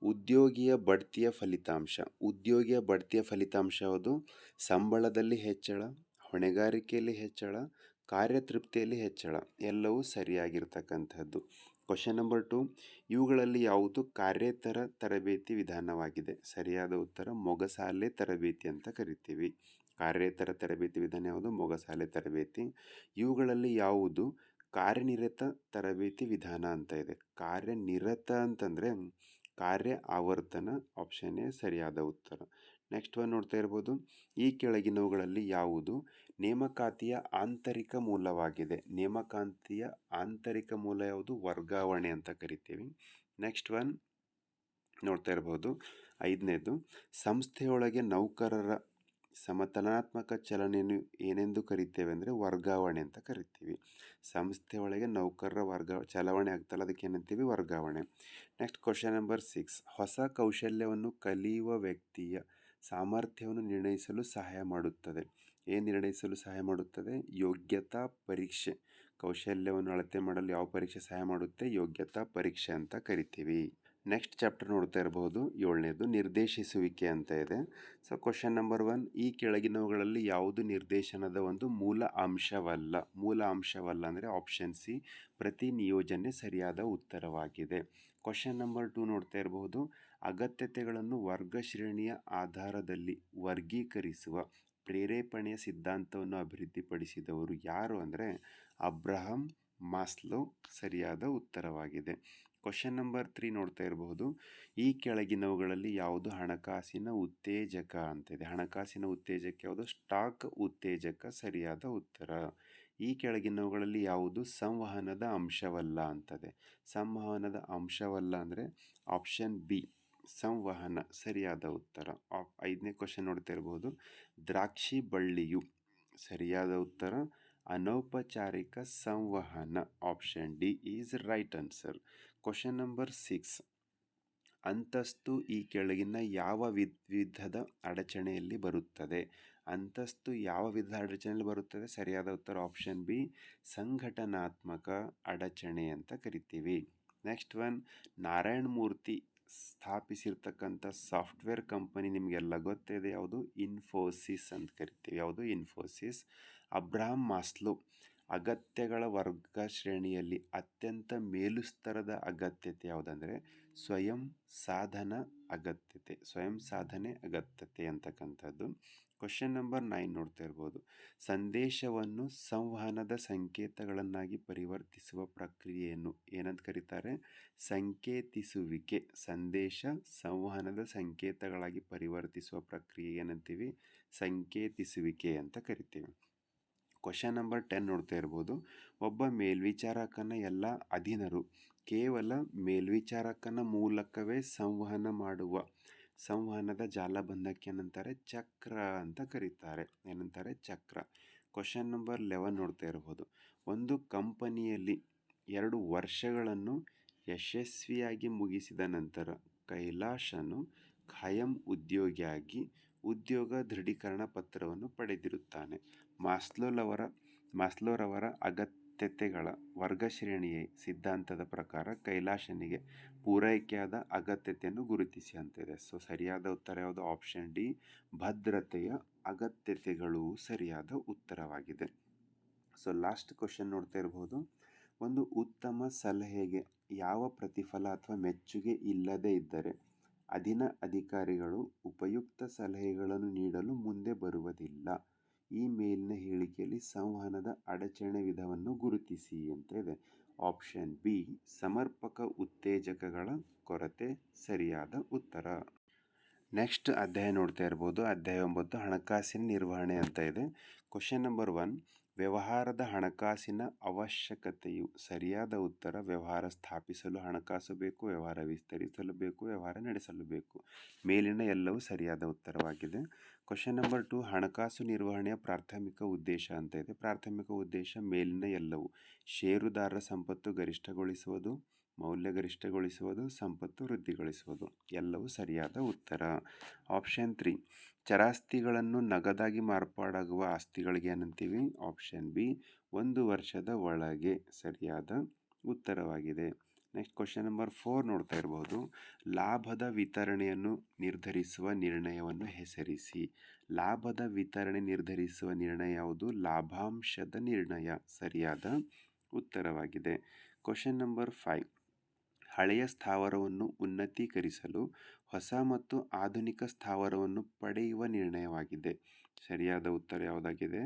ಉದ್ಯೋಗಿಯ ಬಡ್ತಿಯ ಫಲಿತಾಂಶ. ಉದ್ಯೋಗಿಯ ಬಡ್ತಿಯ ಫಲಿತಾಂಶ ಯಾವುದು? ಸಂಬಳದಲ್ಲಿ ಹೆಚ್ಚಳ, ಹೊಣೆಗಾರಿಕೆಯಲ್ಲಿ ಹೆಚ್ಚಳ, ಕಾರ್ಯತೃಪ್ತಿಯಲ್ಲಿ ಹೆಚ್ಚಳ, ಎಲ್ಲವೂ ಸರಿಯಾಗಿರ್ತಕ್ಕಂಥದ್ದು. ಕ್ವಶನ್ ನಂಬರ್ ಟು ಇವುಗಳಲ್ಲಿ ಯಾವುದು ಕಾರ್ಯೇತರ ತರಬೇತಿ ವಿಧಾನವಾಗಿದೆ? ಸರಿಯಾದ ಉತ್ತರ, ಮೊಗಸಾಲೆ ತರಬೇತಿ ಅಂತ ಕರಿತೀವಿ. ಕಾರ್ಯೇತರ ತರಬೇತಿ ವಿಧಾನ ಯಾವುದು? ಮೊಗಸಾಲೆ ತರಬೇತಿ. ಇವುಗಳಲ್ಲಿ ಯಾವುದು ಕಾರ್ಯನಿರತ ತರಬೇತಿ ವಿಧಾನ ಅಂತ ಇದೆ. ಕಾರ್ಯನಿರತ ಅಂತಂದರೆ ಕಾರ್ಯ ಆವರ್ತನ ಆಪ್ಷನ್ನೇ ಸರಿಯಾದ ಉತ್ತರ. ನೆಕ್ಸ್ಟ್ ಒನ್ ನೋಡ್ತಾ ಇರ್ಬೋದು. ಈ ಕೆಳಗಿನವುಗಳಲ್ಲಿ ಯಾವುದು ನೇಮಕಾತಿಯ ಆಂತರಿಕ ಮೂಲವಾಗಿದೆ. ನೇಮಕಾತಿಯ ಆಂತರಿಕ ಮೂಲ ಯಾವುದು? ವರ್ಗಾವಣೆ ಅಂತ ಕರಿತೀವಿ. ನೆಕ್ಸ್ಟ್ ಒನ್ ನೋಡ್ತಾ ಇರ್ಬೋದು. ಐದನೇದು, ಸಂಸ್ಥೆಯೊಳಗೆ ನೌಕರರ ಸಮತಲನಾತ್ಮಕ ಚಲನೆಯನ್ನು ಏನೆಂದು ಕರಿತೇವೆ ಅಂದರೆ ವರ್ಗಾವಣೆ ಅಂತ ಕರಿತೀವಿ. ಸಂಸ್ಥೆಯೊಳಗೆ ನೌಕರರ ವರ್ಗ, ಚಲಾವಣೆ ಆಗ್ತಲ್ಲ, ಅದಕ್ಕೆ ಏನಂತೀವಿ? ವರ್ಗಾವಣೆ. ನೆಕ್ಸ್ಟ್ ಕ್ವಶನ್ ನಂಬರ್ ಸಿಕ್ಸ್ ಹೊಸ ಕೌಶಲ್ಯವನ್ನು ಕಲಿಯುವ ವ್ಯಕ್ತಿಯ ಸಾಮರ್ಥ್ಯವನ್ನು ನಿರ್ಣಯಿಸಲು ಸಹಾಯ ಮಾಡುತ್ತದೆ. ಏನು ನಿರ್ಣಯಿಸಲು ಸಹಾಯ ಮಾಡುತ್ತದೆ? ಯೋಗ್ಯತಾ ಪರೀಕ್ಷೆ. ಕೌಶಲ್ಯವನ್ನು ಅಳತೆ ಮಾಡಲು ಯಾವ ಪರೀಕ್ಷೆ ಸಹಾಯ ಮಾಡುತ್ತೆ? ಯೋಗ್ಯತಾ ಪರೀಕ್ಷೆ ಅಂತ ಕರಿತೀವಿ. ನೆಕ್ಸ್ಟ್ ಚಾಪ್ಟರ್ ನೋಡ್ತಾ ಇರಬಹುದು ಏಳನೇದು ನಿರ್ದೇಶಿಸುವಿಕೆ ಅಂತ ಇದೆ. ಸೊ ಕ್ವಶನ್ ನಂಬರ್ ಒನ್ ಈ ಕೆಳಗಿನವುಗಳಲ್ಲಿ ಯಾವುದು ನಿರ್ದೇಶನದ ಒಂದು ಮೂಲ ಅಂಶವಲ್ಲ? ಮೂಲ ಅಂಶವಲ್ಲ ಅಂದರೆ ಆಪ್ಷನ್ ಸಿ ಪ್ರತಿ ನಿಯೋಜನೆ ಸರಿಯಾದ ಉತ್ತರವಾಗಿದೆ. ಕ್ವಶನ್ ನಂಬರ್ ಟು ನೋಡ್ತಾ ಇರಬಹುದು ಅಗತ್ಯತೆಗಳನ್ನು ವರ್ಗ ಶ್ರೇಣಿಯ ಆಧಾರದಲ್ಲಿ ವರ್ಗೀಕರಿಸುವ ಪ್ರೇರೇಪಣೆಯ ಸಿದ್ಧಾಂತವನ್ನು ಅಭಿವೃದ್ಧಿಪಡಿಸಿದವರು ಯಾರು ಅಂದರೆ ಅಬ್ರಹಂ ಮಾಸ್ಲೋ ಸರಿಯಾದ ಉತ್ತರವಾಗಿದೆ. ಕ್ವಶನ್ ನಂಬರ್ ತ್ರೀ ನೋಡ್ತಾ ಇರಬಹುದು. ಈ ಕೆಳಗಿನವುಗಳಲ್ಲಿ ಯಾವುದು ಹಣಕಾಸಿನ ಉತ್ತೇಜಕ ಅಂತಿದೆ. ಹಣಕಾಸಿನ ಉತ್ತೇಜಕ ಯಾವುದು? ಸ್ಟಾಕ್ ಉತ್ತೇಜಕ ಸರಿಯಾದ ಉತ್ತರ. ಈ ಕೆಳಗಿನವುಗಳಲ್ಲಿ ಯಾವುದು? ಸಂವಹನದ ಅಂಶವಲ್ಲ ಅಂತದೆ. ಸಂವಹನದ ಅಂಶವಲ್ಲ ಅಂದರೆ ಆಪ್ಷನ್ ಬಿ ಸಂವಹನ ಸರಿಯಾದ ಉತ್ತರ ಆಪ್ ಐದನೇ ಕ್ವಶನ್ ನೋಡ್ತಾ ಇರ್ಬೋದು. ದ್ರಾಕ್ಷಿ ಬಳ್ಳಿಯು ಸರಿಯಾದ ಉತ್ತರ ಅನೌಪಚಾರಿಕ ಸಂವಹನ option D is right answer question number six ಅಂತಸ್ತು ಈ ಕೆಳಗಿನ ಯಾವ ವಿಧದ ಅಡಚಣೆಯಲ್ಲಿ ಬರುತ್ತದೆ? ಅಂತಸ್ತು ಯಾವ ವಿಧದ ಅಡಚಣೆಯಲ್ಲಿ ಬರುತ್ತದೆ? ಸರಿಯಾದ ಉತ್ತರ ಆಪ್ಷನ್ ಬಿ, ಸಂಘಟನಾತ್ಮಕ ಅಡಚಣೆ ಅಂತ ಕರಿತೀವಿ. ನೆಕ್ಸ್ಟ್ ಒನ್ ನಾರಾಯಣ ಮೂರ್ತಿ ಸ್ಥಾಪಿಸಿರ್ತಕ್ಕಂಥ ಸಾಫ್ಟ್ವೇರ್ ಕಂಪನಿ ನಿಮಗೆಲ್ಲ ಗೊತ್ತಿದೆ, ಯಾವುದು ಇನ್ಫೋಸಿಸ್ ಅಂತ ಕರಿತೀವಿ. ಯಾವುದು ಇನ್ಫೋಸಿಸ್? ಅಬ್ರಾಹಂ ಮಾಸ್ಲು ಅಗತ್ಯಗಳ ವರ್ಗ ಶ್ರೇಣಿಯಲ್ಲಿ ಅತ್ಯಂತ ಮೇಲುಸ್ತರದ ಅಗತ್ಯತೆ ಯಾವುದಂದರೆ, ಸ್ವಯಂ ಸಾಧನ ಅಗತ್ಯತೆ. ಸ್ವಯಂ ಸಾಧನೆ ಅಗತ್ಯತೆ ಅಂತಕ್ಕಂಥದ್ದು. ಕ್ವಶನ್ ನಂಬರ್ ನೈನ್ ನೋಡ್ತಾ ಇರ್ಬೋದು. ಸಂದೇಶವನ್ನು ಸಂವಹನದ ಸಂಕೇತಗಳನ್ನಾಗಿ ಪರಿವರ್ತಿಸುವ ಪ್ರಕ್ರಿಯೆಯನ್ನು ಏನಂತ ಕರೀತಾರೆ? ಸಂಕೇತಿಸುವಿಕೆ. ಸಂದೇಶ ಸಂವಹನದ ಸಂಕೇತಗಳಾಗಿ ಪರಿವರ್ತಿಸುವ ಪ್ರಕ್ರಿಯೆ ಏನಂತೀವಿ? ಸಂಕೇತಿಸುವಿಕೆ ಅಂತ ಕರಿತೀವಿ. ಕ್ವಶನ್ ನಂಬರ್ ಟೆನ್ ನೋಡ್ತಾ ಇರ್ಬೋದು. ಒಬ್ಬ ಮೇಲ್ವಿಚಾರಕನ ಎಲ್ಲ ಅಧೀನರು ಕೇವಲ ಮೇಲ್ವಿಚಾರಕನ ಮೂಲಕವೇ ಸಂವಹನ ಮಾಡುವ ಸಂವಹನದ ಜಾಲಬಂಧಕ್ಕೆ ಏನಂತಾರೆ? ಚಕ್ರ ಅಂತ ಕರೀತಾರೆ. ಏನಂತಾರೆ? ಚಕ್ರ. ಕ್ವಶನ್ ನಂಬರ್ ಲೆವೆನ್ ನೋಡ್ತಾ ಇರ್ಬೋದು. ಒಂದು ಕಂಪನಿಯಲ್ಲಿ ಎರಡು ವರ್ಷಗಳನ್ನು ಯಶಸ್ವಿಯಾಗಿ ಮುಗಿಸಿದ ನಂತರ ಕೈಲಾಶನು ಖಾಯಂ ಉದ್ಯೋಗಿಯಾಗಿ ಉದ್ಯೋಗ ದೃಢೀಕರಣ ಪತ್ರವನ್ನು ಪಡೆದಿರುತ್ತಾನೆ. ಮಾಸ್ಲೋಲವರ, ಮಾಸ್ಲೋರವರ ಅಗತ್ಯತೆಗಳ ವರ್ಗಶ್ರೇಣಿಯ ಸಿದ್ಧಾಂತದ ಪ್ರಕಾರ ಕೈಲಾಶನಿಗೆ ಪೂರೈಕೆಯಾದ ಅಗತ್ಯತೆಯನ್ನು ಗುರುತಿಸಿ ಅಂತಿದೆ ಸೊ ಸರಿಯಾದ ಉತ್ತರ ಯಾವುದು? ಆಪ್ಷನ್ ಡಿ ಭದ್ರತೆಯ ಅಗತ್ಯತೆಗಳು ಸರಿಯಾದ ಉತ್ತರವಾಗಿದೆ. ಸೊ ಲಾಸ್ಟ್ ಕ್ವಶನ್ ನೋಡ್ತಾ ಇರ್ಬೋದು. ಒಂದು ಉತ್ತಮ ಸಲಹೆಗೆ ಯಾವ ಪ್ರತಿಫಲ ಅಥವಾ ಮೆಚ್ಚುಗೆ ಇಲ್ಲದೇ ಇದ್ದರೆ ಅಧೀನ ಅಧಿಕಾರಿಗಳು ಉಪಯುಕ್ತ ಸಲಹೆಗಳನ್ನು ನೀಡಲು ಮುಂದೆ ಬರುವುದಿಲ್ಲ. ಈ ಮೇಲಿನ ಹೇಳಿಕೆಯಲ್ಲಿ ಸಂವಹನದ ಅಡಚಣೆ ವಿಧವನ್ನು ಗುರುತಿಸಿ ಅಂತ ಇದೆ ಆಪ್ಷನ್ ಬಿ, ಸಮರ್ಪಕ ಉತ್ತೇಜಕಗಳ ಕೊರತೆ ಸರಿಯಾದ ಉತ್ತರ. ನೆಕ್ಸ್ಟ್ ಅಧ್ಯಾಯ ನೋಡ್ತಾ ಇರ್ಬೋದು. ಅಧ್ಯಾಯ ಒಂಬತ್ತು, ಹಣಕಾಸಿನ ನಿರ್ವಹಣೆ ಅಂತ ಇದೆ. ಕ್ವಶನ್ ನಂಬರ್ ಒನ್, ವ್ಯವಹಾರದ ಹಣಕಾಸಿನ ಅವಶ್ಯಕತೆಯು ಸರಿಯಾದ ಉತ್ತರ? ವ್ಯವಹಾರ ಸ್ಥಾಪಿಸಲು ಹಣಕಾಸು ಬೇಕು, ವ್ಯವಹಾರ ವಿಸ್ತರಿಸಲು ಬೇಕು, ವ್ಯವಹಾರ ನಡೆಸಲು ಬೇಕು. ಮೇಲಿನ ಎಲ್ಲವೂ ಸರಿಯಾದ ಉತ್ತರವಾಗಿದೆ. ಕ್ವಶನ್ ನಂಬರ್ ಟು ಹಣಕಾಸು ನಿರ್ವಹಣೆಯ ಪ್ರಾಥಮಿಕ ಉದ್ದೇಶ ಅಂತ ಇದೆ. ಪ್ರಾಥಮಿಕ ಉದ್ದೇಶ ಮೇಲಿನ ಎಲ್ಲವೂ. ಷೇರುದಾರರ ಸಂಪತ್ತು ಗರಿಷ್ಠಗೊಳಿಸುವುದು, ಮೌಲ್ಯ ಗರಿಷ್ಠಗೊಳಿಸುವುದು, ಸಂಪತ್ತು ವೃದ್ಧಿಗೊಳಿಸುವುದು. ಎಲ್ಲವೂ ಸರಿಯಾದ ಉತ್ತರ. ಆಪ್ಷನ್ ತ್ರೀ ಚರಾಸ್ತಿಗಳನ್ನು ನಗದಾಗಿ ಮಾರ್ಪಾಡಾಗುವ ಆಸ್ತಿಗಳಿಗೆ ಏನಂತೀವಿ? ಆಪ್ಷನ್ ಬಿ ಒಂದು ವರ್ಷದ ಒಳಗೆ. ಸರಿಯಾದ ಉತ್ತರವಾಗಿದೆ. ನೆಕ್ಸ್ಟ್ ಕ್ವಶನ್ ನಂಬರ್ ಫೋರ್ ನೋಡ್ತಾ ಇರ್ಬೋದು. ಲಾಭದ ವಿತರಣೆಯನ್ನು ನಿರ್ಧರಿಸುವ ನಿರ್ಣಯವನ್ನು ಹೆಸರಿಸಿ. ಲಾಭದ ವಿತರಣೆ ನಿರ್ಧರಿಸುವ ನಿರ್ಣಯ ಯಾವುದು? ಲಾಭಾಂಶದ ನಿರ್ಣಯ. ಸರಿಯಾದ ಉತ್ತರವಾಗಿದೆ. ಕ್ವಶನ್ ನಂಬರ್ ಫೈವ್ ಹಳೆಯ ಸ್ಥಾವರವನ್ನು ಉನ್ನತೀಕರಿಸಲು ಹೊಸ ಮತ್ತು ಆಧುನಿಕ ಸ್ಥಾವರವನ್ನು ಪಡೆಯುವ ನಿರ್ಣಯವಾಗಿದೆ. ಸರಿಯಾದ ಉತ್ತರ ಯಾವುದಾಗಿದೆ?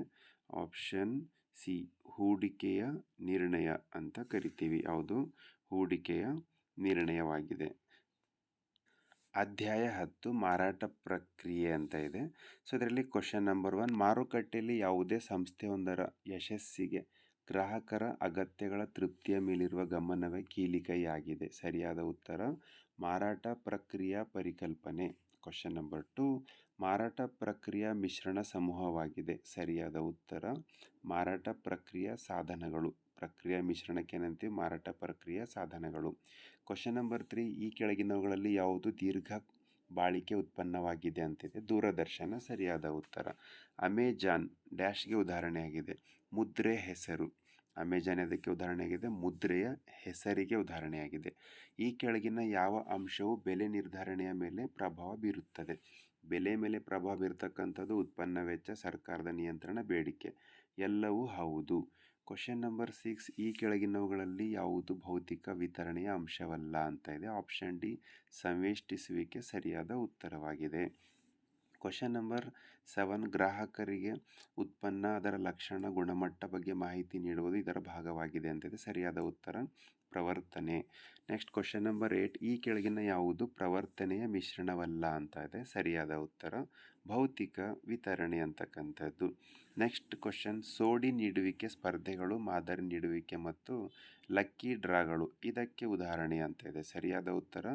ಆಪ್ಷನ್ ಸಿ ಹೂಡಿಕೆಯ ನಿರ್ಣಯ ಅಂತ ಕರಿತೀವಿ. ಯಾವುದು? ಹೂಡಿಕೆಯ ನಿರ್ಣಯವಾಗಿದೆ. ಅಧ್ಯಾಯ ಹತ್ತು, ಮಾರಾಟ ಪ್ರಕ್ರಿಯೆ ಅಂತ ಇದೆ. ಸೊ ಇದರಲ್ಲಿ ಕ್ವಶನ್ ನಂಬರ್ ಒನ್ ಮಾರುಕಟ್ಟೆಯಲ್ಲಿ ಯಾವುದೇ ಸಂಸ್ಥೆಯೊಂದರ ಯಶಸ್ಸಿಗೆ ಗ್ರಾಹಕರ ಅಗತ್ಯಗಳ ತೃಪ್ತಿಯ ಮೇಲಿರುವ ಗಮನವೇ ಕೀಲಿಕೈಯಾಗಿದೆ. ಸರಿಯಾದ ಉತ್ತರ, ಮಾರಾಟ ಪ್ರಕ್ರಿಯಾ ಪರಿಕಲ್ಪನೆ. ಕ್ವಶನ್ ನಂಬರ್ ಟು ಮಾರಾಟ ಪ್ರಕ್ರಿಯಾ ಮಿಶ್ರಣ ಸಮೂಹವಾಗಿದೆ. ಸರಿಯಾದ ಉತ್ತರ, ಮಾರಾಟ ಪ್ರಕ್ರಿಯೆಯ ಸಾಧನಗಳು. ಪ್ರಕ್ರಿಯೆ ಮಿಶ್ರಣಕ್ಕೆ ಏನಂತೀವಿ ಮಾರಾಟ ಪ್ರಕ್ರಿಯೆ ಸಾಧನಗಳು. ಕ್ವಶನ್ ನಂಬರ್ ತ್ರೀ ಈ ಕೆಳಗಿನವುಗಳಲ್ಲಿ ಯಾವುದು ದೀರ್ಘ ಬಾಳಿಕೆ ಉತ್ಪನ್ನವಾಗಿದೆ ಅಂತಿದೆ. ದೂರದರ್ಶನ ಸರಿಯಾದ ಉತ್ತರ. ಅಮೆಜಾನ್ ಡ್ಯಾಶ್ಗೆ ಉದಾಹರಣೆಯಾಗಿದೆ. ಮುದ್ರೆ ಹೆಸರು. ಅಮೆಜಾನ್ ಅದಕ್ಕೆ ಉದಾಹರಣೆಯಾಗಿದೆ? ಮುದ್ರೆಯ ಹೆಸರಿಗೆ ಉದಾಹರಣೆಯಾಗಿದೆ. ಈ ಕೆಳಗಿನ ಯಾವ ಅಂಶವು ಬೆಲೆ ನಿರ್ಧಾರಣೆಯ ಮೇಲೆ ಪ್ರಭಾವ ಬೀರುತ್ತದೆ? ಬೆಲೆ ಮೇಲೆ ಪ್ರಭಾವ ಬೀರ್ತಕ್ಕಂಥದ್ದು ಉತ್ಪನ್ನ ವೆಚ್ಚ, ಸರ್ಕಾರದ ನಿಯಂತ್ರಣ, ಬೇಡಿಕೆ. ಎಲ್ಲವೂ ಹೌದು. ಕ್ವಶನ್ ನಂಬರ್ ಸಿಕ್ಸ್ ಈ ಕೆಳಗಿನವುಗಳಲ್ಲಿ ಯಾವುದು ಭೌತಿಕ ವಿತರಣೆಯ ಅಂಶವಲ್ಲ ಅಂತ ಇದೆ. ಆಪ್ಷನ್ ಡಿ ಸಂವೇಷ್ಟಿಸುವಿಕೆ ಸರಿಯಾದ ಉತ್ತರವಾಗಿದೆ. ಕ್ವಶನ್ ನಂಬರ್ ಸೆವೆನ್ ಗ್ರಾಹಕರಿಗೆ ಉತ್ಪನ್ನ, ಅದರ ಲಕ್ಷಣ, ಗುಣಮಟ್ಟ ಬಗ್ಗೆ ಮಾಹಿತಿ ನೀಡುವುದು ಇದರ ಭಾಗವಾಗಿದೆ ಅಂತಿದೆ ಸರಿಯಾದ ಉತ್ತರ, ಪ್ರವರ್ತನೆ. ನೆಕ್ಸ್ಟ್ ಕ್ವಶನ್ ನಂಬರ್ ಏಟ್ ಈ ಕೆಳಗಿನ ಯಾವುದು ಪ್ರವರ್ತನೆಯ ಮಿಶ್ರಣವಲ್ಲ ಅಂತ ಇದೆ. ಸರಿಯಾದ ಉತ್ತರ ಭೌತಿಕ ವಿತರಣೆ ಅಂತಕ್ಕಂಥದ್ದು. ನೆಕ್ಸ್ಟ್ ಕ್ವಶನ್ ಸೋಡಿ ನೀಡುವಿಕೆ, ಸ್ಪರ್ಧೆಗಳು, ಮಾದರಿ ನೀಡುವಿಕೆ ಮತ್ತು ಲಕ್ಕಿ ಡ್ರಾಗಳು. ಇದಕ್ಕೆ ಉದಾಹರಣೆ ಅಂತ ಇದೆ. ಸರಿಯಾದ ಉತ್ತರ,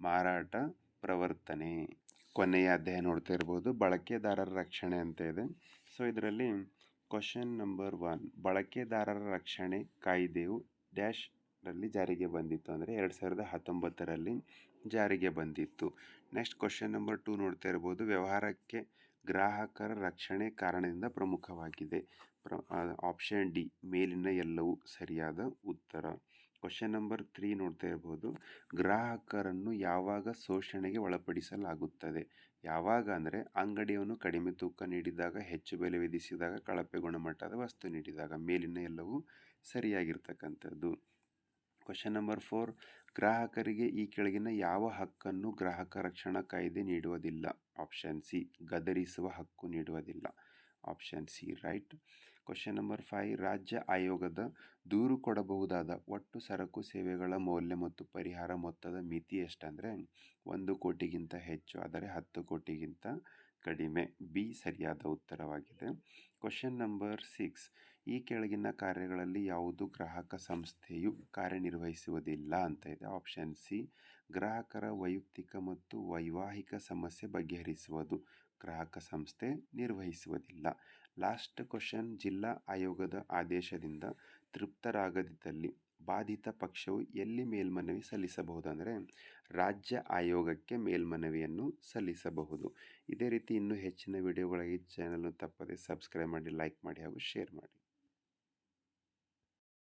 ಮಾರಾಟ, ಪ್ರವರ್ತನೆ. ಕೊನೆಯ ಅಧ್ಯಾಯ ನೋಡ್ತಾ ಇರ್ಬೋದು. ಬಳಕೆದಾರರ ರಕ್ಷಣೆ ಅಂತ ಇದೆ. ಸೊ ಇದರಲ್ಲಿ ಕ್ವಶನ್ ನಂಬರ್ ಒನ್ ಬಳಕೆದಾರರ ರಕ್ಷಣೆ ಕಾಯ್ದೆಯು ಡ್ಯಾಶ್ ರಲ್ಲಿ ಜಾರಿಗೆ ಬಂದಿತ್ತು. ಅಂದರೆ ಎರಡು ಸಾವಿರದ ಹತ್ತೊಂಬತ್ತರಲ್ಲಿ ಜಾರಿಗೆ ಬಂದಿತ್ತು. ನೆಕ್ಸ್ಟ್ ಕ್ವಶನ್ ನಂಬರ್ ಟು ನೋಡ್ತಾ ಇರ್ಬೋದು. ವ್ಯವಹಾರಕ್ಕೆ ಗ್ರಾಹಕರ ರಕ್ಷಣೆ ಕಾರಣದಿಂದ ಪ್ರಮುಖವಾಗಿದೆ. ಪ್ರ ಆಪ್ಷನ್ ಡಿ ಮೇಲಿನ ಎಲ್ಲವೂ ಸರಿಯಾದ ಉತ್ತರ. ಕ್ವಶನ್ ನಂಬರ್ ತ್ರೀ ನೋಡ್ತಾ ಇರ್ಬೋದು. ಗ್ರಾಹಕರನ್ನು ಯಾವಾಗ ಶೋಷಣೆಗೆ ಒಳಪಡಿಸಲಾಗುತ್ತದೆ? ಯಾವಾಗ ಅಂದರೆ ಅಂಗಡಿಯವನು ಕಡಿಮೆ ತೂಕ ನೀಡಿದಾಗ, ಹೆಚ್ಚು ಬೆಲೆ ವಿಧಿಸಿದಾಗ, ಕಳಪೆ ಗುಣಮಟ್ಟದ ವಸ್ತು ನೀಡಿದಾಗ, ಮೇಲಿನ ಎಲ್ಲವೂ ಸರಿಯಾಗಿರ್ತಕ್ಕಂಥದ್ದು. ಕ್ವಶನ್ ನಂಬರ್ ಫೋರ್ ಗ್ರಾಹಕರಿಗೆ ಈ ಕೆಳಗಿನ ಯಾವ ಹಕ್ಕನ್ನು ಗ್ರಾಹಕ ರಕ್ಷಣಾ ಕಾಯ್ದೆ ನೀಡುವುದಿಲ್ಲ? ಆಪ್ಷನ್ ಸಿ ಗದರಿಸುವ ಹಕ್ಕು ನೀಡುವುದಿಲ್ಲ. Option C right question number five ರಾಜ್ಯ ಆಯೋಗದ ದೂರು ಕೊಡಬಹುದಾದ ಒಟ್ಟು ಸರಕು ಸೇವೆಗಳ ಮೌಲ್ಯ ಮತ್ತು ಪರಿಹಾರ ಮೊತ್ತದ ಮಿತಿ ಎಷ್ಟಂದರೆ, ಒಂದು ಕೋಟಿಗಿಂತ ಹೆಚ್ಚು, ಆದರೆ ಹತ್ತು ಕೋಟಿಗಿಂತ ಕಡಿಮೆ. ಬಿ ಸರಿಯಾದ ಉತ್ತರವಾಗಿದೆ. ಕ್ವಶನ್ ನಂಬರ್ ಸಿಕ್ಸ್ ಈ ಕೆಳಗಿನ ಕಾರ್ಯಗಳಲ್ಲಿ ಯಾವುದು ಗ್ರಾಹಕ ಸಂಸ್ಥೆಯು ಕಾರ್ಯನಿರ್ವಹಿಸುವುದಿಲ್ಲ ಅಂತ ಇದೆ. ಆಪ್ಷನ್ ಸಿ, ಗ್ರಾಹಕರ ವೈಯಕ್ತಿಕ ಮತ್ತು ವೈವಾಹಿಕ ಸಮಸ್ಯೆ ಬಗೆಹರಿಸುವುದು. ಗ್ರಾಹಕ ಸಂಸ್ಥೆ ನಿರ್ವಹಿಸುವುದಿಲ್ಲ. ಲಾಸ್ಟ್ ಕ್ವಶನ್, ಜಿಲ್ಲಾ ಆಯೋಗದ ಆದೇಶದಿಂದ ತೃಪ್ತರಾಗದಿದ್ದಲ್ಲಿ ಬಾಧಿತ ಪಕ್ಷವು ಎಲ್ಲಿ ಮೇಲ್ಮನವಿ ಸಲ್ಲಿಸಬಹುದು ಅಂದರೆ ರಾಜ್ಯ ಆಯೋಗಕ್ಕೆ ಮೇಲ್ಮನವಿಯನ್ನು ಸಲ್ಲಿಸಬಹುದು. ಇದೇ ರೀತಿ ಇನ್ನೂ ಹೆಚ್ಚಿನ ವಿಡಿಯೋಗಳಿಗೆ ಚಾನಲ್ನ ತಪ್ಪದೆ ಸಬ್ಸ್ಕ್ರೈಬ್ ಮಾಡಿ ಲೈಕ್ ಮಾಡಿ ಹಾಗೂ ಶೇರ್ ಮಾಡಿ.